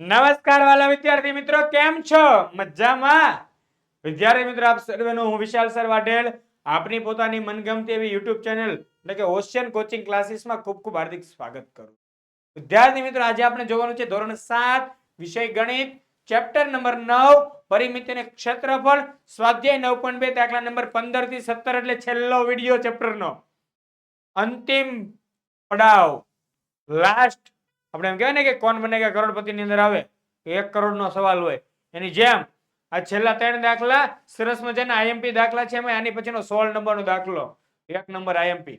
નમસ્કાર વાલા વિદ્યાર્થી મિત્રો, કેમ છો? મજામાં? વિદ્યાર્થી મિત્રો, આપ સર્વેનો હું વિશાલ સર વાઢેલ આપની પોતાની મનગમતી એવી યુટ્યુબ ચેનલ, એટલે કે ઓશિયન કોચિંગ ક્લાસીસમાં ખૂબ ખૂબ હાર્દિક સ્વાગત કરું વિદ્યાર્થી મિત્રો, આજે આપણે જોવાનું છે ધોરણ સાત, વિષય ગણિત, ચેપ્ટર નંબર નવ, પરિમિતિ અને ક્ષેત્રફળ, સ્વાધ્યાય નવ પોઈન્ટ બે, દાખલા નંબર પંદરથી સત્તર, એટલે છેલ્લો વીડિયો ચેપ્ટરનો. અંતિમ પડાવ. લાસ્ટ આપણે એમ કહેવાય ને કે કોણ બનેગા કરોડપતિ ની અંદર આવે એક કરોડ નો સવાલ હોય. એની જેમ આ છેલ્લા ત્રણ દાખલા સરસ મજાના આઈએમપી દાખલા છે એમાં, આની પછીનો સોળ નંબરનો દાખલો. એક નંબર આઈએમપી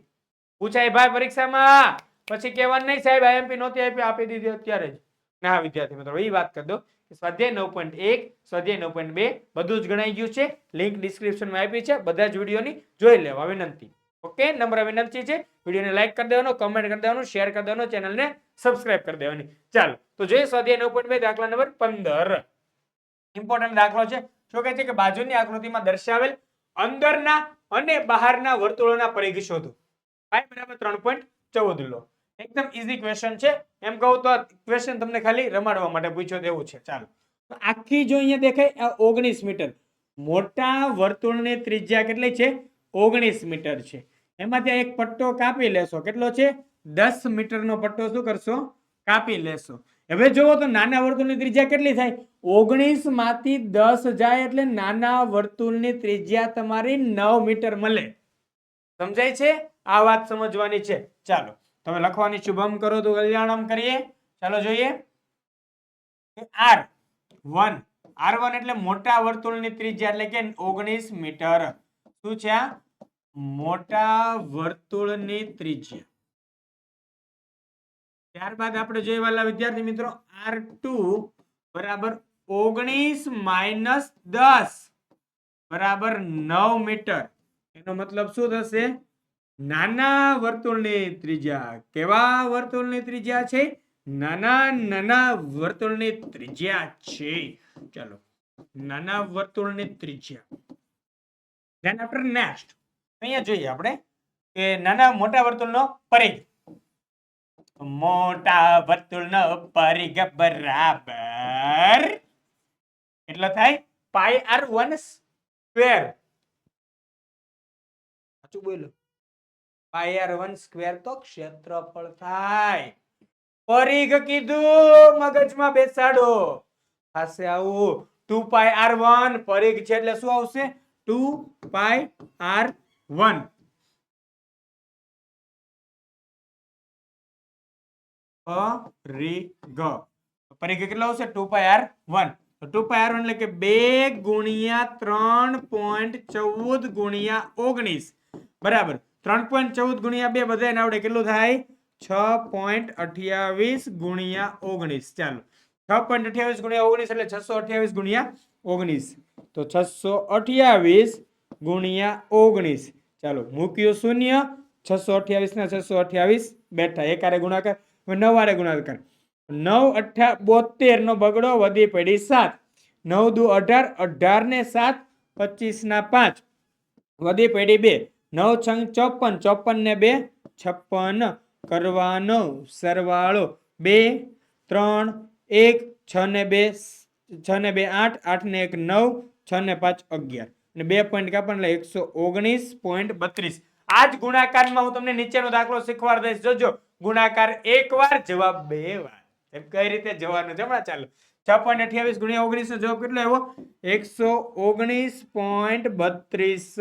પૂછાય ભાઈ પરીક્ષામાં? પછી કહેવાનું નહીં, સાહેબ આઈએમપી નહોતી આપી આપી દીધી અત્યારે જ. ના, વિદ્યાર્થી મિત્રો, એ વાત કરી દો સ્વાધ્યાય નવ પોઈન્ટ એક, સ્વાધ્યાય નવ પોઈન્ટ બે, બધું જ ગણાઈ ગયું છે. લિંક ડિસ્ક્રિપ્શનમાં આપી છે. બધા જ વિડીયોની જોઈ લેવા વિનંતી. ઓકે? નંબર વિનંતી છે. વિડીયોને લાઇક કરી દેવાનો, કમેન્ટ કરી દેવાનું, શેર કરી દેવાનું, ચેનલને સબસ્ક્રાઇબ કરી દેવાની. ચાલો, તો જોઈએ સ્વાધ્યાય નવ પોઈન્ટ બે, દાખલા નંબર પંદર. ઇમ્પોર્ટન્ટ દાખલો છે. શું કહે છે કે બાજુની આકૃતિમાં દર્શાવેલ અંદરના અને બહારના વર્તુળોના પરિઘ શોધો. Y બરાબર ત્રણ પોઈન્ટ ચૌદ લો. એકદમ ઇઝી ક્વેશ્ચન છે. એમ કહું તો ક્વેશ્ચન તમને ખાલી રમાડવા માટે પૂછ્યો તેવું છે. ચાલો. તો આખી જો અહીંયા દેખાય, આ ઓગણીસ મીટર. મોટા વર્તુળની ત્રિજ્યા કેટલી છે? ઓગણીસ મીટર છે. એમાંથી આ એક પટ્ટો કાપી લેશો. કેટલો છે? દસ મીટરનો પટ્ટો શું કરશો? કાપી લેશો. હવે જુઓ તો નાના વર્તુળની ત્રિજ્યા કેટલી થાય? ઓગણીસમાંથી દસ જાય એટલે નાના વર્તુળની ત્રિજ્યા તમારી નવ મીટર મળે. સમજાય છે? આ વાત સમજવાની છે. ચાલો તમે લખવાની શુભમ કરો તો કલ્યાણમ કરીએ. ચાલો જોઈએ. R one. આર વન એટલે મોટા વર્તુળની ત્રિજ્યા એટલે કે ઓગણીસ મીટર. શું છે આ? મોટા વર્તુળની ત્રિજ્યા. ત્યારબાદ આપણે જોઈએ વાલા વિદ્યાર્થી મિત્રો આર ટુ બરાબર ઓગણીસ માઇનસ દસ બરાબર નવ મીટર. એનો મતલબ શું થશે? નાના વર્તુળની ત્રિજ્યા. કેવા વર્તુળની ત્રિજ્યા છે? નાના નાના વર્તુળની ત્રિજ્યા છે. ચલો, નાના વર્તુળની ત્રિજ્યા. ધેન નેક્સ્ટ અહીંયા જોઈએ આપણે કે નાના મોટા વર્તુળનો પરિઘ. મોટા વર્તુળનો પરિઘ બરાબર કેટલો થાય? પાઈ આર વન સ્ક્વેર સાચું બોલો. પાઈ આર વન સ્ક્વેર તો ક્ષેત્રફળ થાય. પરિઘ કીધું, મગજમાં બેસાડો. થશે આવું. ટુ પાઈ આર વન પરિઘ છે એટલે શું આવશે? ટુ પાઈ આર વન પરિઘ પરિઘ કેટલો આવશે? Two pi r one two pi r one એટલે કે બે ગુણ્યા ત્રણ પોઈન્ટ ચૌદ ગુણ્યા ઓગણીસ. બરાબર. ત્રણ પોઈન્ટ ચૌદ ગુણ્યા બે બધાને આવડે કેટલું થાય? છ પોઈન્ટ અઠ્યાવીસ ગુણ્યા ઓગણીસ. ચાલો. છ પોઈન્ટ અઠ્યાવીસ ગુણ્યા ઓગણીસ એટલે છસો અઠ્યાવીસ ગુણ્યા ઓગણીસ. તો છસો અઠ્યાવીસ ગુણ્યા ઓગણીસ. ચાલો. મૂક્યું શૂન્ય. છસો અઠ્યાવીસ ના છસો અઠ્યાવીસ બેઠા. એકારે ગુણાકાર. હવે નવારે ગુણાકાર નવ અઠ્ઠા બોતેર નો બગડો વધી પડી સાત. નવ દુ અઢાર અઢાર ને સાત, પચીસ ના પાંચ. વધી પડી બે. નવ છંગ ચોપન ચોપન ને બે, છપ્પન. કરવાનો સરવાળો બે, ત્રણ, એક, છ ને બે, છ ને બે, આઠ આઠ ને એક, નવ, છ ને પાંચ, અગિયાર. અને બે પોઈન્ટ કાપણ એટલે એકસો ઓગણીસ પોઈન્ટ બત્રીસ. આ જ ગુણાકારમાં હું તમને નીચેનો દાખલો શીખવાડ દઈશ. જોજો ગુણાકાર એક વાર જવાબ બે વાર. એમ કઈ રીતે જવાનું છે? ચાલો. છ પોઈન્ટ અઠ્યાવીસ ગુણ્યા ઓગણીસ નો જવાબ કેટલો આવ્યો? એકસો ઓગણીસ પોઈન્ટ બત્રીસ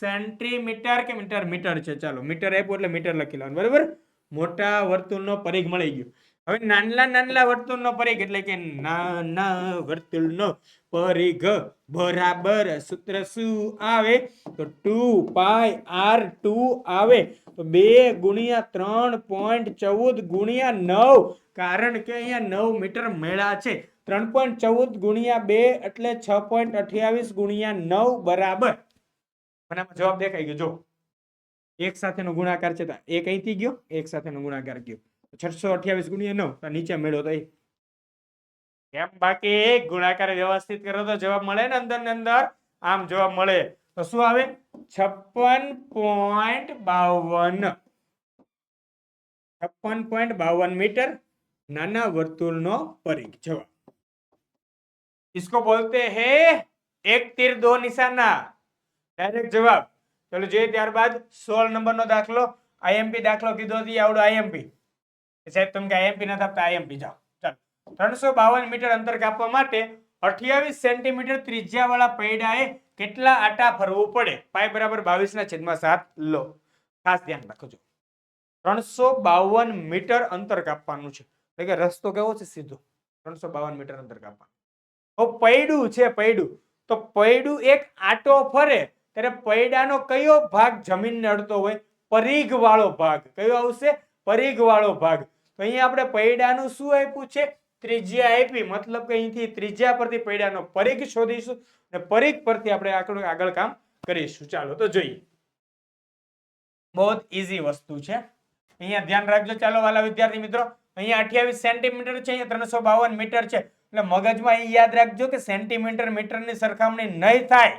સેન્ટીમીટર કે મીટર? મીટર છે. ચાલો, મીટર આપ્યું એટલે મીટર લખી લેવાનું. બરાબર? મોટા વર્તુળનો પરિઘ મળી ગયો. હવે નાનલા નાનલા વર્તુળનો પરિઘ એટલે કે નાના વર્તુળનો પરિઘ બરાબર સૂત્ર શું આવે? તો ટુ પાય આર ટુ આવે. તો બે ગુણ્યા ત્રણ પોઈન્ટ ચૌદ ગુણ્યા નવ, કારણ કે અહીંયા નવ મીટર મેળા છે. ત્રણ પોઈન્ટ ચૌદ ગુણ્યા બે એટલે છ પોઈન્ટ અઠ્યાવીસ ગુણ્યા નવ બરાબર. મને જવાબ દેખાઈ ગયો. જો, એક સાથેનો ગુણાકાર છે એક અહીંથી ગયો, એક સાથેનો ગુણાકાર ગયો. છસો અઠ્યાવીસ ગુણ્યા નવ તો નીચે મેળો તો એ કેમ બાકી ગુણાકાર વ્યવસ્થિત કરો તો જવાબ મળે ને અંદર ને અંદર આમ જવાબ મળે તો શું આવે છપ્પન પોઈન્ટ બાવન છપ્પન પોઈન્ટ બાવન મીટર નાના વર્તુળનો પરિઘ જવાબ इसको बोलते हैं एक तीर दो निशाना ડાયરેક્ટ જવાબ ચલો જોઈએ ત્યારબાદ સોળ નંબરનો દાખલો આઈએમપી દાખલો કીધો હતી આવડો આઈએમપી સાહેબ, તમે કે આઈએમપી નથી આપતા આઈએમપી જાઓ. ચાલો. ત્રણસો બાવન મીટર અંતર કાપવા માટે અઠ્યાવીસ સેન્ટીમીટર ત્રિજ્યા વાળા પૈડાએ કેટલા આટા ફરવું પડે? પાય બરાબર બાવીસ ના છેદમાં સાત લો. ખાસ ધ્યાન રાખજો. ત્રણસો બાવન મીટર અંતર કાપવાનું છે. એટલે કે રસ્તો કેવો છે સીધો? ત્રણસો બાવન મીટર અંતર કાપવાનું. પૈડું છે પૈડું. તો પૈડું એક આટો ફરે, ત્યારે પૈડાનો કયો ભાગ જમીનને અડતો હોય? પરિઘ વાળો ભાગ. કયો આવશે? પરિઘ વાળો ભાગ. તો અહીંયા આપણે પૈડાનું શું આપ્યું છે? ત્રિજ્યા આપી. મતલબ કે અહીંથી ત્રિજ્યા પરથી પૈડાનો પરિઘ શોધીશું અને પરિઘ પરથી આપણે આગળ આગળ કામ કરીશું. ચાલો તો જોઈએ. બહુ ઈઝી વસ્તુ છે. અહીંયા ધ્યાન રાખજો. ચાલો વાલા વિદ્યાર્થી મિત્રો, અહીંયા અઠ્યાવીસ સેન્ટીમીટર છે, અહીંયા ત્રણસો બાવન મીટર છે. એટલે મગજમાં એ યાદ રાખજો કે સેન્ટીમીટર મીટરની સરખામણી નહીં થાય.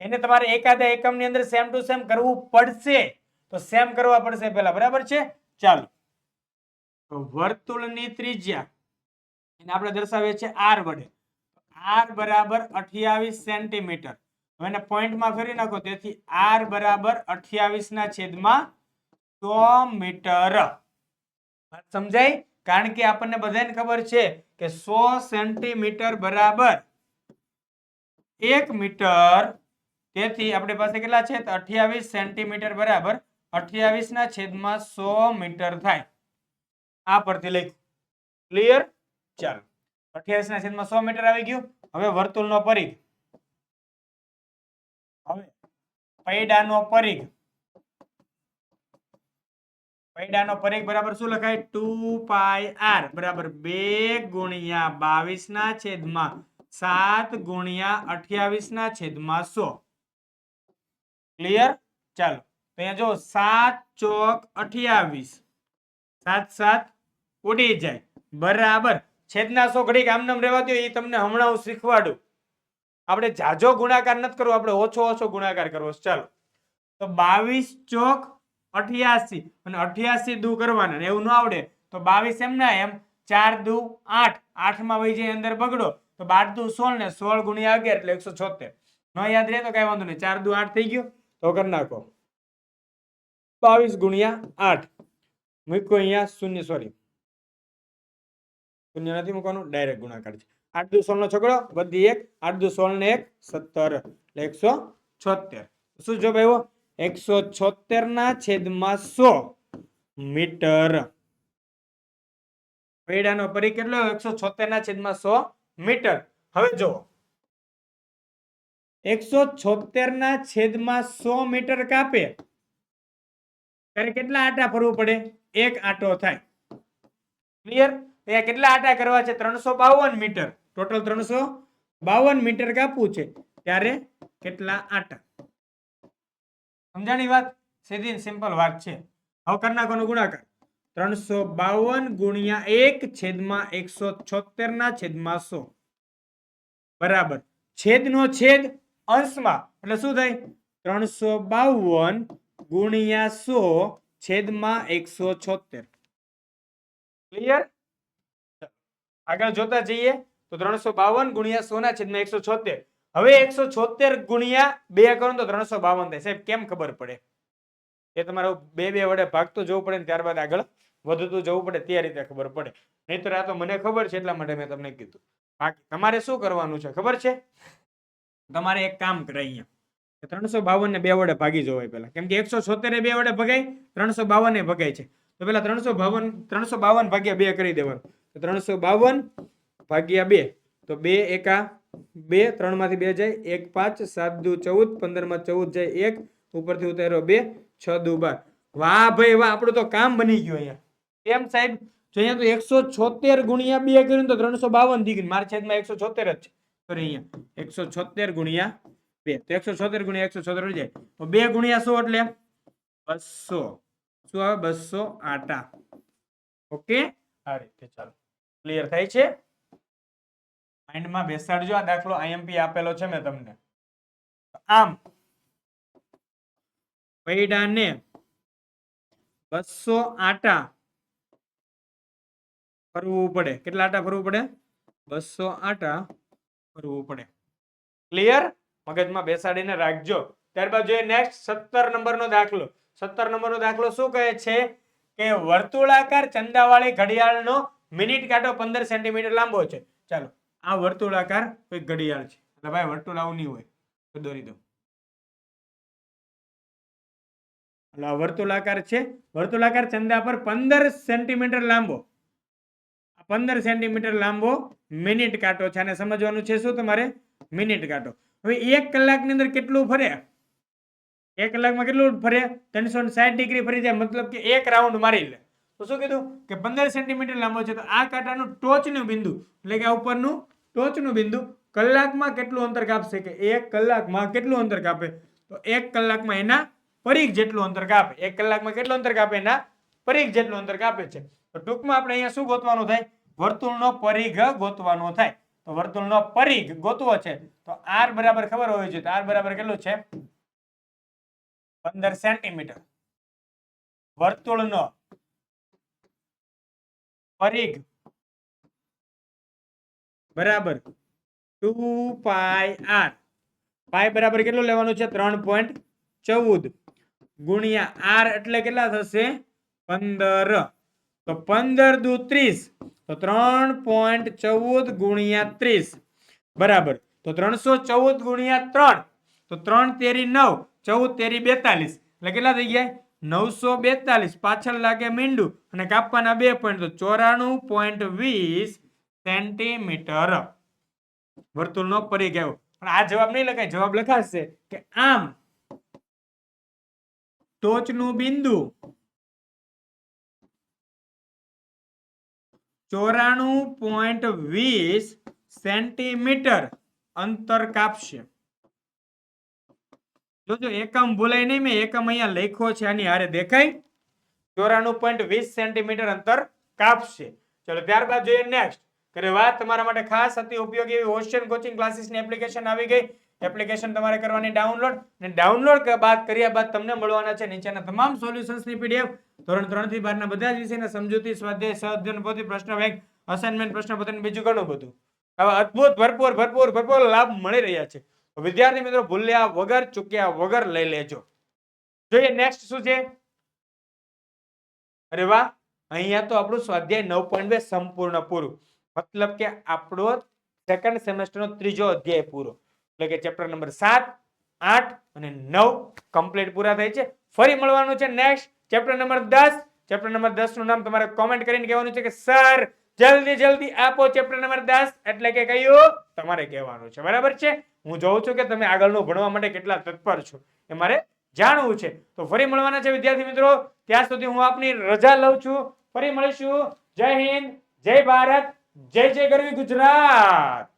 એને તમારે એકાદા એકમની અંદર સેમ ટુ સેમ કરવું પડશે. તો સેમ કરવા પડશે પહેલા. બરાબર છે? ચાલો. વર્તુળની ત્રિજ્યા. એને આપણે દર્શાવીએ છીએ આર વડે. આર બરાબર અઠ્યાવીસ સેન્ટીમીટર. હવે એને પોઈન્ટમાં ફેરી નાખો, તેથી આર બરાબર અઠ્યાવીસ ના છેદમાં સો મીટર. સમજાય કારણ કે આપણને બધાને ખબર છે કે સો સેન્ટીમીટર બરાબર એક મીટર. તેથી આપણી પાસે કેટલા છે? તો અઠ્યાવીસ સેન્ટીમીટર બરાબર અઠ્યાવીસ ના છેદમાં સો મીટર થાય. આ પરથી લખ્યું ક્લિયર ચાલો. અઠ્યાવીસ ના છેદમાં સો મીટર આવી ગયું. હવે વર્તુળનો પરિઘ. હવે પૈડાનો પરિઘ. પૈડાનો પરિઘ બરાબર શું લખાય? Two pi r. બરાબર બે ગુણ્યા બાવીસ ના છેદમાં સાત ગુણ્યા અઠ્યાવીસ ના છેદમાં સો. ક્લિયર ચાલો. તો અહીંયા જો સાત ચોક અઠ્યાવીસ. સાત સાત ઉડી જાય. બરાબર. છેદના સો ઘડીક આમનામ રહેવા દો એ તમને હમણાં હું શીખવાડું. આપણે જાજો ગુણાકાર નથી કરવો, આપણે ઓછો ઓછો ગુણાકાર કરવો. ચાલો. તો બાવીસ ચોક અઠ્યાસી અને અઠ્યાસી દુ કરવાના એવું ન આવડે. તો બાવીસ એમ ના એમ, ચાર દુ આઠ. આઠમાં વહી જાય અંદર બગડો. તો બાર દુ સોળ ને સોળ ગુણ્યા અગિયાર એટલે એકસો છોતેર ન યાદ રહે તો કઈ વાંધો નહીં. ચાર દુ આઠ થઈ ગયું. તો કરી નાખો. બાવીસ ગુણ્યા આઠ. મૂક્યો અહીંયા શૂન્ય, સોરી. શૂન્ય મૂકવાનું ડાયરેક્ટ ગુણાકાર છે. આઠ દુ સોળ નો છગડો, બધી એક, આઠ દુ સોળ ને એક, સત્તર. એટલે એકસો છોતેર શું જો ભાઈઓ એકસો છોતેર ના છેદમાં સો મીટર. પૈડાનો પરી કેટલો એકસો છોતેર ના છેદમાં સો મીટર. હવે જુઓ. એકસો છોતેર ના છેદમાં સો મીટર કાપે. ત્યારે કેટલા આટા ફરવું પડે? એક આટો થાય. ક્લિયર અહીંયા કેટલા આટા કરવા છે? ત્રણસો બાવન મીટર. ટોટલ ત્રણસો બાવન મીટર કાપવું છે. ત્યારે કેટલા આટા? સમજાણી વાત? સીધી સિમ્પલ વાત છે. હવે કરી ગુણાકાર. ત્રણસો બાવન ગુણ્યા એક છેદમાં એકસો છોતેર ના છેદમાં સો. બરાબર. છેદનો છેદ અંશમાં. એટલે શું થાય? ત્રણસો બાવન ગુણ્યા સો છેદમાં એકસો છોતેર. ક્લિયર આગળ જોતા જઈએ તો ત્રણસો બાવન ગુણ્યા સોના છેદમાં એકસો છોતેર. હવે એકસો છોતેર ગુણ્યા બે કરો તો ત્રણસો બાવન થાય. સાહેબ, કેમ ખબર પડે? એ તમારો બે બે વડે ભાગતું જવું પડે ને ત્યારબાદ આગળ વધતું જવું પડે, તે રીતે ખબર પડે. નહીતર આ તો મને ખબર છે, એટલા માટે મેં તમને કીધું. બાકી તમારે શું કરવાનું છે, ખબર છે? તમારે એક કામ કરે અહીંયા. ત્રણસો બાવન ને બે વડે ભાગી જવાય પેલા કેમ કે એકસો છોતેર બે વડે ભગાય, ત્રણસો બાવન ભગાય છે. તો પેલા ત્રણસો બાવન ત્રણસો બાવન ભાગ્યા બે કરી દેવાનું. ત્રણસો બાવન ભાગ્યા બે. તો બે એકા બે ત્રણમાંથી બે જાય એક પાંચ, સાત દુ ચૌદ પંદરમાં ચૌદ જાય એક, ઉપરથી ઉતાર્યો બે, છ દુ બાર. વાહ ભાઈ, વાહ, આપણું તો કામ બની ગયું અહીંયા. કેમ સાહેબ, જો અહીંયા તો એકસો છોતેર ગુણ્યા બે કર્યું તો ત્રણસો બાવન થઈ ગયું મારા છેદમાં એકસો છોતેર જ છે. સોરી અહીંયા. એકસો છોતેર ગુણ્યા બે. તો એકસો છોતેર ગુણ્યા એકસો છોતેર જાય. તો બે ગુણ્યા સો એટલે બસો. શું આવે? બસો આટા. ઓકે આ ક્લિયર થાય છે? માઇન્ડમાં બેસાડજો, આ દાખલો આઈએમપી આપેલો છે મેં તમને. આમ, પૈડાને બસો આટા ફરવું પડે. કેટલા આટા ફરવું પડે? બસો આટા ફરવું પડે. ક્લિયર મગજમાં બેસાડીને રાખજો. ત્યારબાદ જોઈએ નેક્સ્ટ સત્તર નંબરનો દાખલો. સત્તર નંબરનો દાખલો શું કહે છે? કે વર્તુળાકાર ચંદાવાળી ઘડિયાળનો મિનિટ કાંટો પંદર સેન્ટીમીટર લાંબો છે. ચાલો, આ વર્તુળાકાર કોઈ ઘડિયાળ છે. એટલે ભાઈ વર્તુળ આવું નહીં હોય. તો દોરી દો આ વર્તુળાકાર છે. વર્તુળાકાર ચંદા પર પંદર સેન્ટીમીટર લાંબો. પંદર સેન્ટીમીટર લાંબો મિનિટ કાંટો છે. અને સમજવાનું છે શું તમારે? મિનિટ કાંટો. હવે એક કલાકની અંદર કેટલું ફરે? એક કલાકમાં કેટલું ફરે? ત્રણસો સાઠ ડિગ્રી ફરી જાય, મતલબ કે એક રાઉન્ડ મારી લે. તો શું કીધું? કે પંદર સેન્ટીમીટર લાંબો છે, તો આ કાંટાનું ટોચનું બિંદુ, એટલે કે આ ઉપરનું ટોચનું બિંદુ, કલાકમાં કેટલું અંતર કાપશે? કે એક કલાકમાં કેટલું અંતર કાપે? તો એક કલાકમાં એના પરિઘ જેટલું અંતર કાપે. એક કલાકમાં કેટલું અંતર કાપે? એના પરિઘ જેટલું અંતર કાપે છે. તો ટૂંકમાં આપણે અહીંયા શું ગોતવાનું થાય? વર્તુળનો પરિઘ ગોતવાનો થાય. તો વર્તુળનો પરિઘ ગોતવો છે. તો આર બરાબર ખબર હોવી જોઈએ. તો આર બરાબર કેટલું છે? પંદર સેન્ટીમીટર. વર્તુળનો પરિઘ બરાબર ટુ પાય આર. પાય બરાબર કેટલું લેવાનું છે? ત્રણ પોઈન્ટ ચૌદ. ગુણ્યા આર એટલે કેટલા થશે? પંદર. તો પંદર દુ ત્રીસ. તો ત્રણ પોઈન્ટ ચૌદ ગુણ્યા ત્રીસ. બરાબર. તો ત્રણસો ચૌદ ગુણ્યા ત્રણ. તો ત્રણ તેરી નવ, ચૌદ તેરી બેતાલીસ. એટલે કેટલા થઈ ગયા? નવસો બેતાલીસ. પાછળ લાગે મીંડું અને કાપવાના બે પોઈન્ટ તો ચોરાણું પોઈન્ટ વીસ સેન્ટીમીટર વર્તુળનો પરિઘ ગયો. પણ આ જવાબ નહીં લખાય. જવાબ લખાશે કે આમ ટોચનું બિંદુ ચોરાણું પોઈન્ટ વીસ સેન્ટીમીટર અંતર કાપશે. જોજો એકમ ભૂલાય નહીં મેં એકમ અહીંયા લખ્યો છે, આની હારે દેખાય. ચોરાણું પોઈન્ટ વીસ સેન્ટીમીટર અંતર કાપશે. ચલો, ત્યારબાદ જોઈએ નેક્સ્ટ કરે વાત તમારા માટે ખાસ અતિ ઉપયોગી એવી ઓશિયન કોચિંગ ક્લાસીસની એપ્લિકેશન આવી ગઈ. એપ્લિકેશન તમારે કરવાની ડાઉનલોડ અને ડાઉનલોડ બાદ કર્યા બાદ તમને મળવાના છે નીચેના તમામ સોલ્યુશન્સની પીડીએફ ધોરણ ત્રણથી બારના બધા જ વિષયના સમજૂતી, સ્વાધ્યાય, સહધ્યન પોતે પ્રશ્ન બેંક અસાઇનમેન્ટ અને બીજું ઘણું બધું. આવા અદ્ભુત, ભરપૂર ભરપૂર ભરપૂર લાભ મળી રહ્યા છે. વિદ્યાર્થી મિત્રો, ભૂલ્યા વગર, ચૂક્યા વગર લઈ લેજો. જોઈએ નેક્સ્ટ શું છે? અરે વાહ! અહીંયા તો આપણું સ્વાધ્યાય નવ પોઈન્ટ બે સંપૂર્ણ પૂરું. મતલબ કે આપણો સેકન્ડ સેમેસ્ટરનો ત્રીજો અધ્યાય પૂરો. એટલે કે ચેપ્ટર નંબર સાત, આઠ અને નવ કમ્પ્લીટ પૂરા થાય છે. ફરી મળવાનું છે નેક્સ્ટ ચેપ્ટર નંબર દસ. ચેપ્ટર નંબર દસનું નામ તમારે કોમેન્ટ કરીને કહેવાનું છે કે સર જલ્દી જલ્દી આપો ચેપ્ટર નંબર દસ. એટલે કે કયું? તમારે કહેવાનું છે. બરાબર છે? હું જોઉં છું કે તમે આગળનું ભણવા માટે કેટલા તત્પર છો. એ મારે જાણવું છે. તો ફરી મળવાના છે, વિદ્યાર્થી મિત્રો. ત્યાં સુધી હું આપની રજા લઉં છું. ફરી મળીશું. જય હિન્દ. જય ભારત. જય જય ગરવી ગુજરાત.